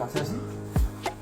কাছে আসি।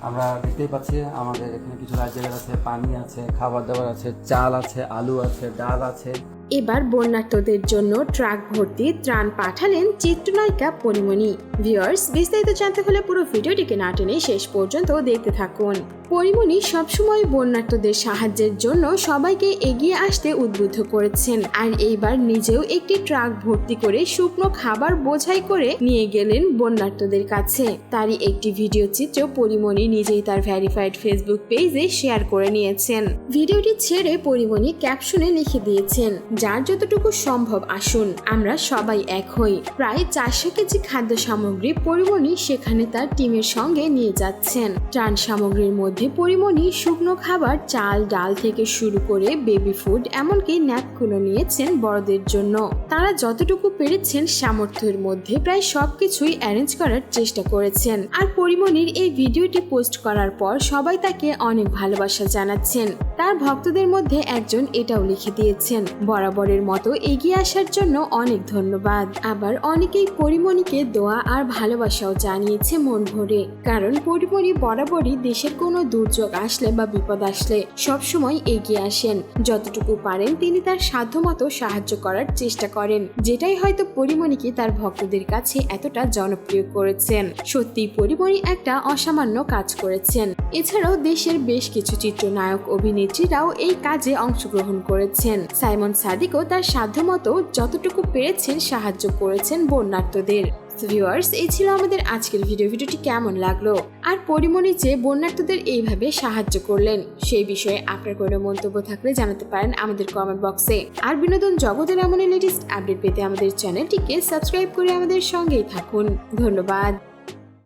আমরা দেখতেই পাচ্ছি আমাদের এখানে কিছু রাজ্যের আছে, পানি আছে, খাবার দাবার আছে, চাল আছে, আলু আছে, ডাল আছে। এবার বন্যার্থদের জন্য ট্রাক ভর্তি ত্রাণ পাঠালেন চিত্রনায়িকা পরিমণি। ভিউয়ার্স, বিস্তারিত জানতে হলে পুরো ভিডিওটিকে না টেনে শেষ পর্যন্ত দেখতে থাকুন। পরিমণি সবসময় বন্যার্থদের সাহায্যের জন্য সবাইকে এগিয়ে আসতে উদ্বুদ্ধ করেছেন আর এইবার নিজেও একটি ট্রাক ভর্তি করে শুকনো খাবার বোঝাই করে নিয়ে গেলেন বন্যার্থদের কাছে। তারই একটি ভিডিও চিত্র পরিমণি নিজেই তার ভ্যারিফাইড ফেসবুক পেজে শেয়ার করে নিয়েছেন। ভিডিওটি ছেড়ে পরিমণি ক্যাপশনে লিখে দিয়েছেন যার যতটুকু সম্ভব আসুন, আমরা সবাই এক হই। প্রায় চারশো কেজি খাদ্য সামগ্রী পরিমণি সেখানে তার টিমের সঙ্গে নিয়ে যাচ্ছেন। ত্রাণ সামগ্রীর মধ্যে পরিমণি শুকনো খাবার, চাল, ডাল থেকে শুরু করে বেবি ফুড এমনকি ন্যাপকুলো নিয়েছেন বড়দের জন্য। তারা যতটুকু পেরেছেন সামর্থ্যের মধ্যে প্রায় সবকিছুই অ্যারেঞ্জ করার চেষ্টা করেছেন। আর পরিমণির এই ভিডিওটি পোস্ট করার পর সবাই তাকে অনেক ভালোবাসা জানাচ্ছেন। তার ভক্তদের মধ্যে একজন এটাও লিখে দিয়েছেন বরাবরের মতো এগিয়ে আসার জন্য অনেক ধন্যবাদ। আবার অনেকেই পরিমণিকে দোয়া আর ভালোবাসাও জানিয়েছে মন ভরে। কারণ পরিমণি বরাবরই দেশের কোনো দুর্যোগ আসলে বা বিপদ আসলে সবসময় এগিয়ে আসেন। যতটুকু পারেন তিনি তার সাধ্যমতো সাহায্য করার চেষ্টা করেন, যেটাই হয়তো পরিমণিকে তার ভক্তদের কাছে এতটা জনপ্রিয় করেছেন। সত্যি পরিমণি একটা অসামান্য কাজ করেছেন। এছাড়াও দেশের বেশ কিছু চিত্রনায়ক অভিনেত্রীরাও এই কাজে অংশগ্রহণ করেছেন। সাইমন সাদিকও তার সাধ্যমতো যতটুকু পেরেছেন সাহায্য করেছেন বন্যার্থদের ভিউয়ার্স এই ছিল আমাদের আজকের ভিডিও ভিডিওটি কেমন লাগল? আর পরিমণি যে বন্যার্থদের এইভাবে সাহায্য করলেন, সেই বিষয়ে আপনার কোনো মন্তব্য থাকলে জানাতে পারেন আমাদের কমেন্ট বক্সে আর বিনোদন জগতের এমন লেটেস্ট আপডেট পেতে আমাদের চ্যানেলটিকে সাবস্ক্রাইব করে আমাদের সঙ্গেই থাকুন। ধন্যবাদ।